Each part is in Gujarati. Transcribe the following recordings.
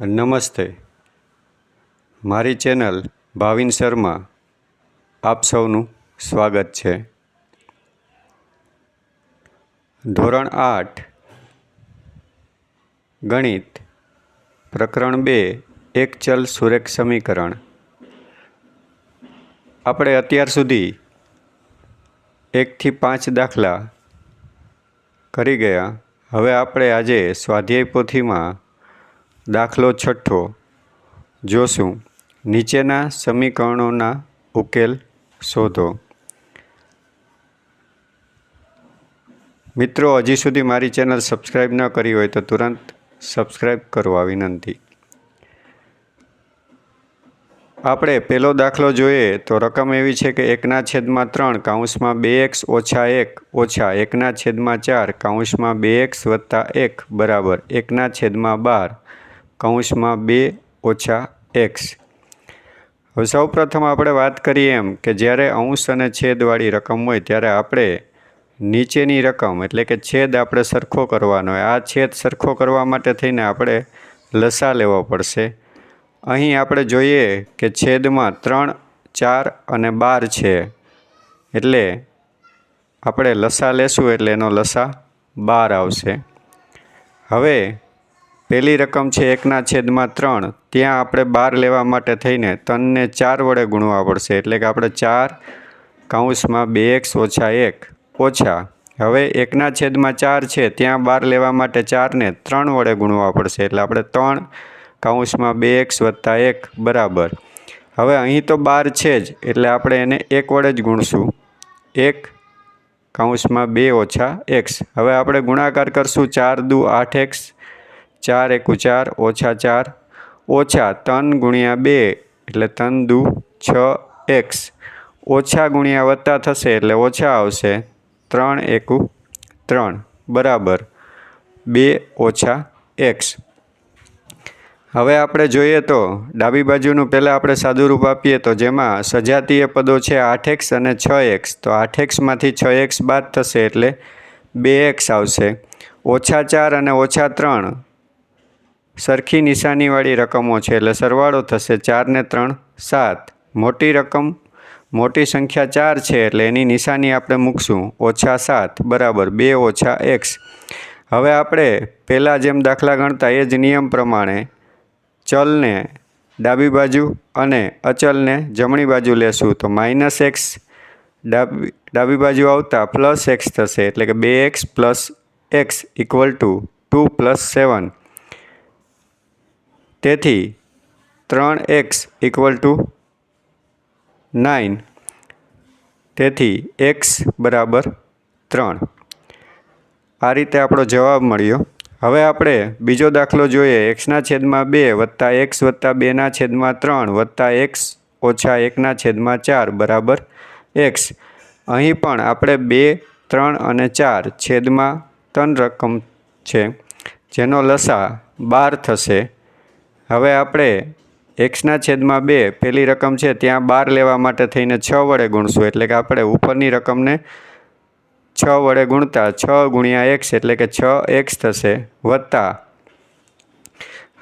નમસ્તે. મારી ચેનલ ભાવિન શર્મા આપ સૌનું સ્વાગત છે. ધોરણ આઠ, ગણિત, પ્રકરણ બે, એક ચલ સુરેખ સમીકરણ. આપણે અત્યાર સુધી એકથી પાંચ દાખલા કરી ગયા. હવે આપણે આજે સ્વાધ્યાય પોથીમાં દાખલો છઠ્ઠો. જોશું. નીચેના સમીકરણોના ઉકેલ શોધો. મિત્રો, હજી સુધી મારી ચેનલ સબસ્ક્રાઈબ ન કરી હોય તો તુરંત સબસ્ક્રાઈબ કરવા વિનંતી. આપણે પહેલો દાખલો જોઈએ તો રકમ એવી છે કે એકના છેદમાં ત્રણ કાઉન્સમાં બે એક્સ ઓછા એક ઓછા એકના છેદમાં ચાર કાઉન્સમાં બે એક્સ વત્તા એક બરાબર એકના છેદમાં બાર કૌંસમાં બે ઓછા એક્સ. હવે સૌ પ્રથમ આપણે વાત કરીએ એમ કે જ્યારે અંશ અને છેદવાળી રકમ હોય ત્યારે આપણે નીચેની રકમ એટલે કે છેદ આપણે સરખો કરવાનો હોય. આ છેદ સરખો કરવા માટે થઈને આપણે લસા લેવો પડશે. અહીં આપણે જોઈએ કે છેદમાં ત્રણ, ચાર અને બાર છે. એટલે આપણે લસા લેશું એટલે એનો લસા બાર આવશે. હવે પહેલી રકમ છે એકના છેદમાં ત્રણ. ત્યાં આપણે બાર લેવા માટે થઈને ત્રણને ચાર વડે ગુણવા પડશે. એટલે કે આપણે ચાર કાઉન્સમાં બે એક્સ ઓછા એક ઓછા. હવે એકના છેદમાં ચાર છે, ત્યાં બાર લેવા માટે ચારને ત્રણ વડે ગુણવા પડશે. એટલે આપણે ત્રણ કાઉન્સમાં બે એક્સ વત્તા એક બરાબર. હવે અહીં તો બાર છે જ, એટલે આપણે એને એક વડે જ ગુણશું. એક કાઉન્સમાં બે ઓછા એક્સ. હવે આપણે ગુણાકાર કરશું ચાર દુ આઠ એક્સ. ચાર એકુ ચાર, ઓછા ચાર, ઓછા ત્રણ ગુણ્યા બે, એટલે ત્રણ દુ છ એક્સ. ઓછા ગુણ્યા વત્તા થશે એટલે ઓછા આવશે ત્રણ એકુ ત્રણ. બરાબર. બે ઓછા એક્સ. હવે આપણે જોઈએ તો ડાબી બાજુનું પહેલાં આપણે સાદુરૂપ આપીએ તો જેમાં સજાતીય પદો છે આઠ એક્સ અને છ એક્સ. તો આઠ એક્સમાંથી છ એક્સ બાદ થશે એટલે બે એક્સ આવશે. ઓછા ચાર અને ઓછા ત્રણ. સરખી નિશાનીવાળી રકમો છે. એટલે સરવાળો થશે ચારને ત્રણ, સાત. મોટી રકમ, મોટી સંખ્યા ચાર છે, એટલે એની નિશાની આપણે મૂકશું. ઓછા સાત, બરાબર. બે ઓછા એક્સ. હવે આપણે પહેલાં જેમ દાખલા ગણતા એ જ નિયમ પ્રમાણે ચલને ડાબી બાજુ અને અચલને જમણી બાજુ લેશું. તો માઇનસ એક્સ ડાબી ડાબી બાજુ આવતા પ્લસ એક્સ થશે. એટલે કે બે x plus x equal to two plus seven. તેથી ત્રણ એક્સ ઇક્વલ ટુ નાઇન. તેથી એક્સ બરાબર ત્રણ. આ રીતે આપણો જવાબ મળ્યો. હવે આપણે બીજો દાખલો જોઈએ. એક્સના છેદમાં બે વત્તા એક્સ વત્તા બેના છેદમાં ત્રણ વત્તા એક્સ ઓછા એકના છેદમાં ચાર બરાબર એક્સ. અહીં પણ આપણે બે, ત્રણ અને ચાર છેદમાં ત્રણ રકમ છે, જેનો લસા બાર થશે. હવે આપણે એક્સના છેદમાં બે પેલી રકમ છે ત્યાં બાર લેવા માટે થઈને છ વડે ગુણશું. એટલે કે આપણે ઉપરની રકમને છ વડે ગુણતા છ ગુણ્યા એક્સ એટલે કે છ એક્સ થશે વત્તા.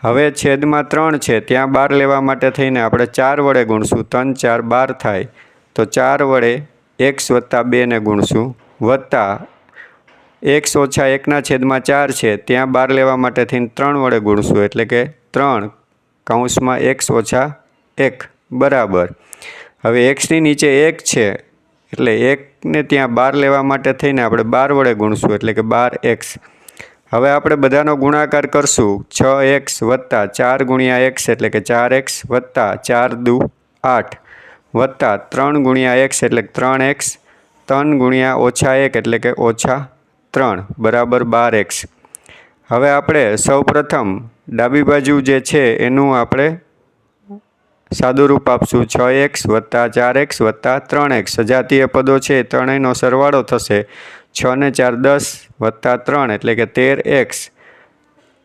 હવે છેદમાં ત્રણ છે ત્યાં બાર લેવા માટે થઈને આપણે ચાર વડે ગુણશું. ત્રણ ચાર બાર થાય તો ચાર વડે એક્સ વત્તા બેને ગુણશું. વત્તા એક્સ ઓછા એકના છેદમાં ચાર છે ત્યાં બાર લેવા માટે થઈને ત્રણ વડે ગુણશું. એટલે કે ત્રણ કૌંસમાં એક્સ ઓછા એક. બરાબર. હવે એક્સની નીચે એક છે. એટલે એકને ત્યાં બાર લેવા માટે થઈને આપણે બાર વડે ગુણશું, એટલે કે બાર એક્સ. હવે આપણે બધાનો ગુણાકાર કરશું. છ એક્સ વત્તા ચાર ગુણ્યા એક્સ, એટલે કે ચાર એક્સ વત્તા ચાર દુ આઠ. વત્તા ત્રણ ગુણ્યા એક્સ, એટલે ત્રણ એક્સ. ત્રણ ગુણ્યા ઓછા એક, એટલે કે ઓછા ત્રણ. બરાબર બાર એક્સ. હવે આપણે સૌપ્રથમ ડાબી બાજુ જે છે એનું આપણે સાદુરૂપ આપશું. છ એક્સ વત્તા ચાર એક્સ વત્તા ત્રણ એક્સ. સજાતીય પદો છે ત્રણેયનો સરવાળો થશે. છ ને ચાર દસ વત્તા ત્રણ એટલે કે તેર એક્સ.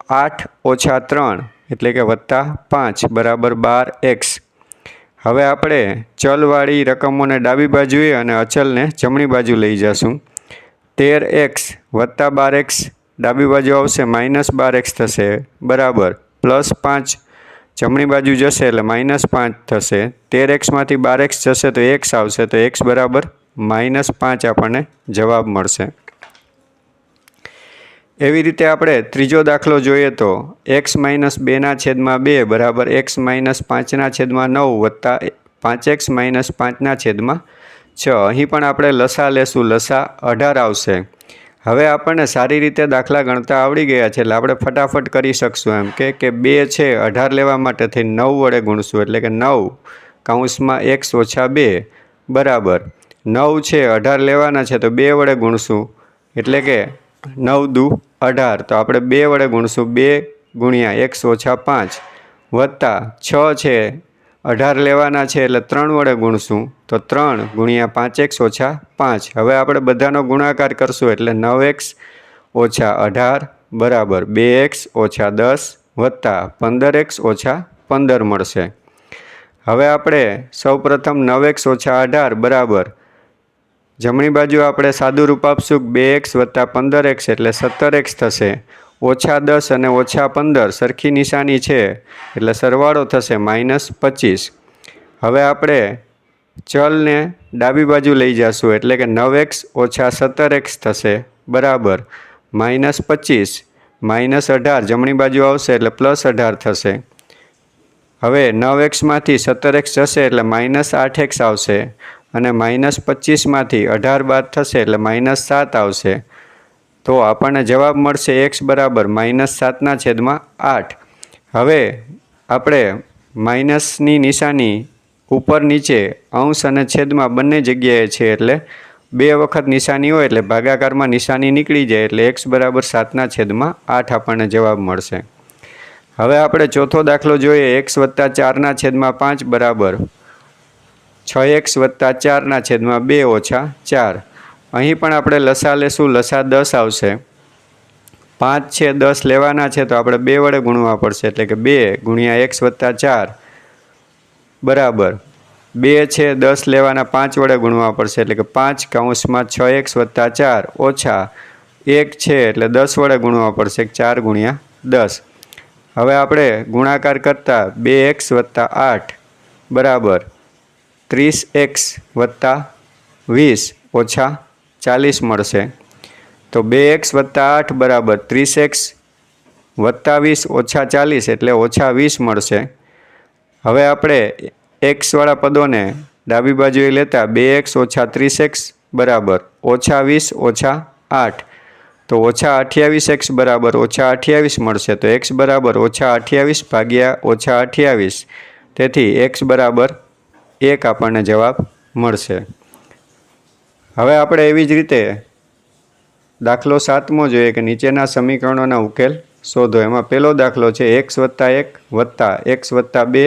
આઠ ઓછા ત્રણ એટલે કે વત્તા પાંચ બરાબર બાર એક્સ. હવે આપણે ચલવાળી રકમોને ડાબી બાજુએ અને અચલને જમણી બાજુ લઈ જશું. તેર એક્સ વત્તા બાર એક્સ ડાબી બાજુ આવશે, માઇનસ બાર એક્સ થશે, બરાબર, પ્લસ પાંચ, જમણી બાજુ જશે એટલે માઇનસ પાંચ થશે, તેર એક્સમાંથી બાર એક્સ જશે તો એક્સ આવશે, તો એક્સ બરાબર, માઇનસ પાંચ આપણને જવાબ મળશે. એવી રીતે આપણે ત્રીજો દાખલો જોઈએ તો, એક્સ માઇનસ બેના છેદમાં બે બરાબર, એક્સ માઇનસ પાંચના છેદમાં નવ વત્તા પાંચ એક્સ માઇનસ પાંચના છેદમાં છ. અહીં પણ આપણે લસા લેશું, લસા અઢાર આવશે. હવે આપણને સારી રીતે દાખલા ગણતા આવડી ગયા છે, એટલે આપણે ફટાફટ કરી શકશું એમ કે કે બે છે, અઢાર લેવા માટે થઈ નવ વડે ગુણશું, એટલે કે નવ કાઉન્સમાં એક્સ ઓછા બે, બરાબર. નવ છે, અઢાર લેવાના છે, તો બે વડે ગુણશું, એટલે કે નવ દુ અઢાર. તો આપણે બે વડે ગુણશું, બે ગુણ્યા એક્સ ઓછા પાંચ વત્તા છ છે અઢાર લેવાના છે એટલે ત્રણ વડે ગુણશું. તો ત્રણ ગુણ્યા પાંચ એક્સ ઓછા પાંચ. હવે આપણે બધાનો ગુણાકાર કરશું એટલે નવ એક્સ ઓછા અઢાર બરાબર બે એક્સ ઓછા દસ વત્તા પંદર એક્સ ઓછા પંદર મળશે. હવે આપણે સૌપ્રથમ નવ એક્સ ઓછા અઢાર બરાબર. જમણી બાજુ આપણે સાદું રૂપ આપશું બે એક્સ વત્તા પંદર એક્સ એટલે સત્તર એક્સ થશે. ઓછા દસ અને ઓછા પંદર સરખી નિશાની છે. એટલે સરવાળો થશે માઇનસ પચીસ. હવે આપણે ચલને ડાબી બાજુ લઈ જશું. એટલે કે નવ એક્સ ઓછા સત્તર એક્સ થશે. બરાબર. માઇનસ પચીસ. માઇનસ અઢાર. જમણી બાજુ આવશે એટલે પ્લસ અઢાર થશે. હવે નવ એક્સમાંથી સત્તર એક્સ જશે એટલે માઇનસ આઠ એક્સ આવશે. અને માઇનસ પચીસમાંથી અઢાર બાદ થશે એટલે માઇનસ સાત આવશે. તો આપણને જવાબ મળશે એક્સ બરાબર માઇનસ સાતના છેદમાં આઠ. હવે આપણે માઇનસની નિશાની ઉપર નીચે અંશ અને છેદમાં બંને જગ્યાએ છે એટલે બે વખત નિશાની હોય એટલે ભાગાકારમાં નિશાની નીકળી જાય એટલે એક્સ બરાબર સાતના છેદમાં આઠ આપણને જવાબ મળશે. હવે આપણે ચોથો દાખલો જોઈએ, એક્સ વત્તા ચારના છેદમાં પાંચ બરાબર. છ એક્સ વત્તા ચારના છેદમાં બે ઓછા ચાર. અહીં પણ આપણે લસા લેશું, લસા દસ આવશે. પાંચ છે, દસ લેવાના છે, તો આપણે બે વડે ગુણવા પડશે. એટલે કે બે ગુણ્યા એક્સ વત્તા ચાર. બરાબર. બે છે, દસ લેવાના, પાંચ વડે ગુણવા પડશે. એટલે કે પાંચ કૌંસમાં છ એક્સ વત્તા ચાર, ઓછા એક છે, એટલે દસ વડે ગુણવા પડશે. ચાર ગુણ્યા દસ. હવે આપણે ગુણાકાર કરતાં બે એક્સ વત્તા આઠ. બરાબર. ત્રીસ એક્સ વત્તા વીસ. ઓછા ચાલીસ મળશે. તો બે એક્સ વત્તા આઠ બરાબર ત્રીસ એક્સ વત્તા વીસ ઓછા ચાલીસ એટલે ઓછા વીસ મળશે. હવે આપણે એક્સવાળા પદોને ડાબી બાજુએ લેતા બે એક્સ ઓછા ત્રીસ એક્સ બરાબર ઓછા વીસ ઓછા આઠ. તો ઓછા અઠ્યાવીસ એક્સ બરાબર ઓછા અઠ્યાવીસ મળશે. તો એક્સ બરાબર ઓછા અઠ્યાવીસ ભાગ્યા ઓછા અઠ્યાવીસ. તેથી એક્સ બરાબર એક આપણને જવાબ મળશે. હવે આપણે એવી જ રીતે દાખલો સાતમો જોઈએ કે નીચેના સમીકરણોના ઉકેલ શોધો. એમાં પહેલો દાખલો છે એક્સ વત્તા એક વત્તા એક્સ વત્તા બે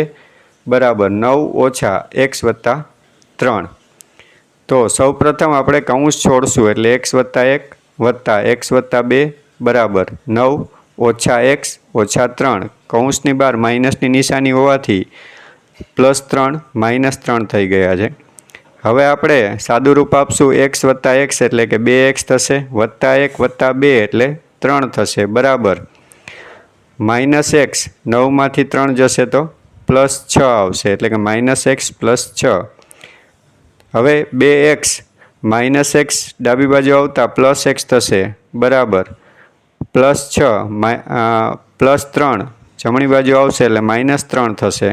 બરાબર નવ ઓછા એક્સ વત્તા ત્રણ. તો સૌપ્રથમ આપણે કૌંસ છોડશું એટલે એક્સ વત્તા એક વત્તા એક્સ વત્તા બે બરાબર નવ ઓછા એક્સ ઓછા ત્રણ. કૌંસની બહાર માઇનસની નિશાની હોવાથી પ્લસ ત્રણ માઇનસ ત્રણ થઈ ગયા છે. હવે આપણે સાદું રૂપ આપશું એક્સ વત્તા એક્સ એટલે કે બે એક્સ થશે, વત્તા એક વત્તા બે એટલે ત્રણ થશે, બરાબર? માઇનસ એક્સ નવમાંથી ત્રણ જશે તો પ્લસ છ આવશે, એટલે કે માઇનસ એક્સ પ્લસ છ. હવે બે એક્સ માઇનસ એક્સ ડાબી બાજુ આવતા પ્લસ એક્સ થશે, બરાબર? પ્લસ છ પ્લસ ત્રણ, જમણી બાજુ આવશે એટલે માઇનસ ત્રણ થશે.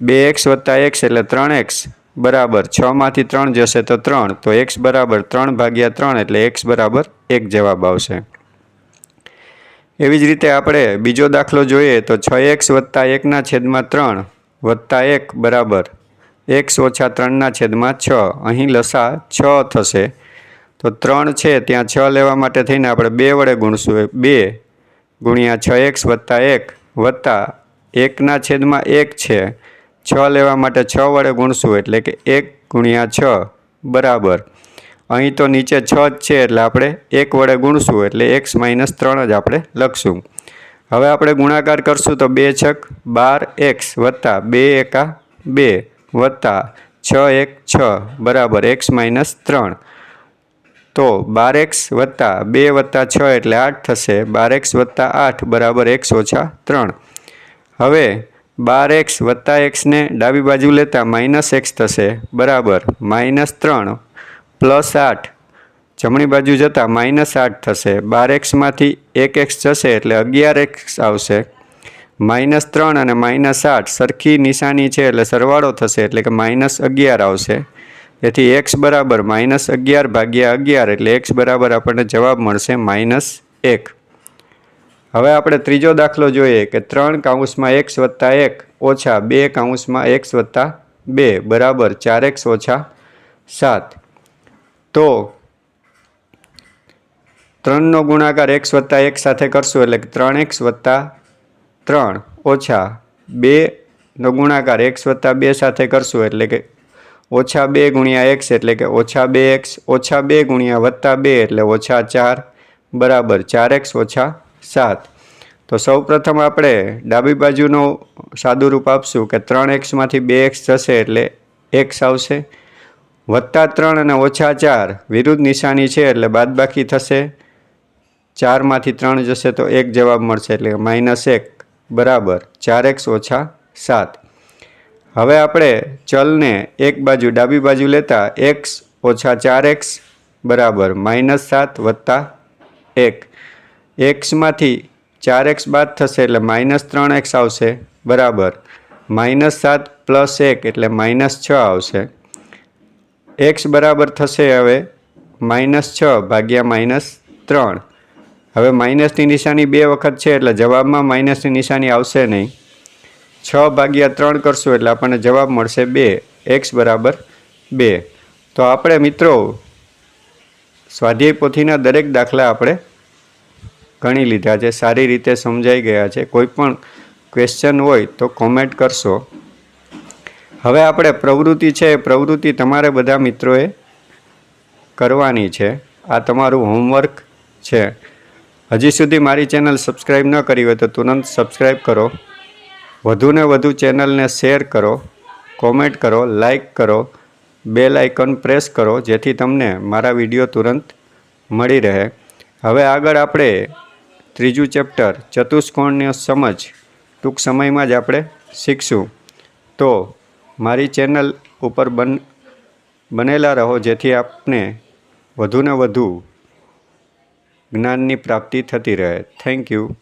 બે એક્સ વત્તા એક્સ એટલે ત્રણ એક્સ બરાબર છમાંથી ત્રણ જશે તો ત્રણ, તો એક્સ બરાબર ત્રણ ભાગ્યા ત્રણ એટલે એક્સ બરાબર એક જવાબ આવશે. એવી જ રીતે આપણે બીજો દાખલો જોઈએ તો છ એક્સ વત્તા એકના છેદમાં ત્રણ વત્તા એક બરાબર એક્સ ઓછા ત્રણના છેદમાં છ. અહીં લસા છ થશે. તો ત્રણ છે, ત્યાં છ લેવા માટે થઈને આપણે બે વડે ગુણશું. બે ગુણ્યા છ એક્સ વત્તા એક વત્તા એકના છેદમાં એક છે. છ લેવા માટે છ વડે ગુણશું એટલે કે એક ગુણ્યા છ બરાબર. અહીં તો નીચે છ જ છે એટલે આપણે એક વડે ગુણશું એટલે એક્સ માઇનસ ત્રણ જ આપણે લખશું. હવે આપણે ગુણાકાર કરશું તો બે છક બાર એક્સ વત્તા બે એકા બે વત્તા છ એક છ બરાબર એક્સ માઇનસ ત્રણ. તો બાર એક્સ વત્તા બે વત્તા છ એટલે આઠ થશે. બાર એક્સ વત્તા આઠ બરાબર એક્સ ઓછા ત્રણ. હવે બાર એક્સ વત્તા એક્સને ડાબી બાજુ લેતા માઇનસ એક્સ થશે. બરાબર. માઇનસ ત્રણ પ્લસ આઠ. જમણી બાજુ જતાં માઇનસ આઠ થશે. બાર એક્સમાંથી એક એક્સ જશે એટલે અગિયાર એક્સ આવશે. માઇનસ ત્રણ અને માઇનસ આઠ સરખી નિશાની છે એટલે સરવાળો થશે એટલે કે માઇનસ અગિયાર આવશે. તેથી એક્સ બરાબર માઇનસ અગિયાર ભાગ્યા અગિયાર એટલે એક્સ બરાબર આપણને જવાબ મળશે માઇનસ એક. હવે આપણે ત્રીજો દાખલો જોઈએ કે ત્રણ કાઉન્સમાં એક્સ વત્તા એક ઓછા બે કાઉન્સમાં એક્સ વત્તા બે, બરાબર ચાર એક્સ ઓછા સાત. તો ત્રણનો ગુણાકાર એક્સ વત્તા એક સાથે કરશું એટલે કે ત્રણ એક્સ વત્તા ત્રણ ઓછા બેનો ગુણાકાર એક્સ વત્તા બે સાથે કરશું એટલે કે ઓછા બે ગુણ્યા એક્સ એટલે કે ઓછા બે એક્સ, ઓછા બે ગુણ્યા વત્તા બે એટલે ઓછા ચાર, બરાબર ચાર એક્સ ઓછા સાત. તો સૌ પ્રથમ આપણે ડાબી બાજુનું સાદું રૂપ આપશું કે ત્રણ એક્સમાંથી બે એક્સ જશે એટલે એક્સ આવશે. વત્તા ત્રણ અને ઓછા ચાર વિરુદ્ધ નિશાની છે એટલે બાદબાકી થશે. ચારમાંથી ત્રણ જશે તો એક જવાબ મળશે એટલે માઇનસ એક બરાબર. ચાર એક્સ ઓછા સાત. હવે આપણે ચલને એક બાજુ ડાબી બાજુ લેતા એક્સ ઓછા ચાર એક્સ બરાબર માઇનસ સાત વત્તા એક. એક્સમાંથી ચાર એક્સ બાદ થશે એટલે માઇનસ ત્રણ એક્સ આવશે. બરાબર. માઇનસ સાત પ્લસ એક એટલે માઇનસ છ આવશે. એક્સ બરાબર થશે હવે માઇનસ છ ભાગ્યા માઇનસ ત્રણ. હવે માઇનસની નિશાની બે વખત છે એટલે જવાબમાં માઇનસની નિશાની આવશે નહીં. છ ભાગ્યા ત્રણ કરશું એટલે આપણને જવાબ મળશે બે. એક્સ બરાબર બે. તો આપણે મિત્રો સ્વાધ્યાય પોથીના દરેક દાખલા આપણે ગણી લીધા છે, સારી રીતે સમજાઈ ગયા છે. કોઈ પણ ક્વેશ્ચન હોય તો કોમેન્ટ કરશો. હવે આપણે પ્રવૃત્તિ છે, એ પ્રવૃત્તિ તમારે બધા મિત્રોએ કરવાની છે. આ તમારું હોમવર્ક છે. હજી સુધી મારી ચેનલ સબસ્ક્રાઈબ ન કરી હોય તો તુરંત સબસ્ક્રાઈબ કરો. વધુને વધુ ચેનલને શેર કરો કોમેન્ટ કરો લાઈક કરો બેલ આઇકન પ્રેસ કરો, જેથી તમને મારા વીડિયો તુરંત મળી રહે. હવે આગળ આપણે ત્રીજું ચેપ્ટર, ચતુષ્કોણની સમજ. ટૂંક સમયમાં જ આપણે શીખશું. તો મારી ચેનલ ઉપર બન, બનેલા રહો જેથી આપને વધુને વધુ જ્ઞાનની પ્રાપ્તિ થતી રહે. Thank you.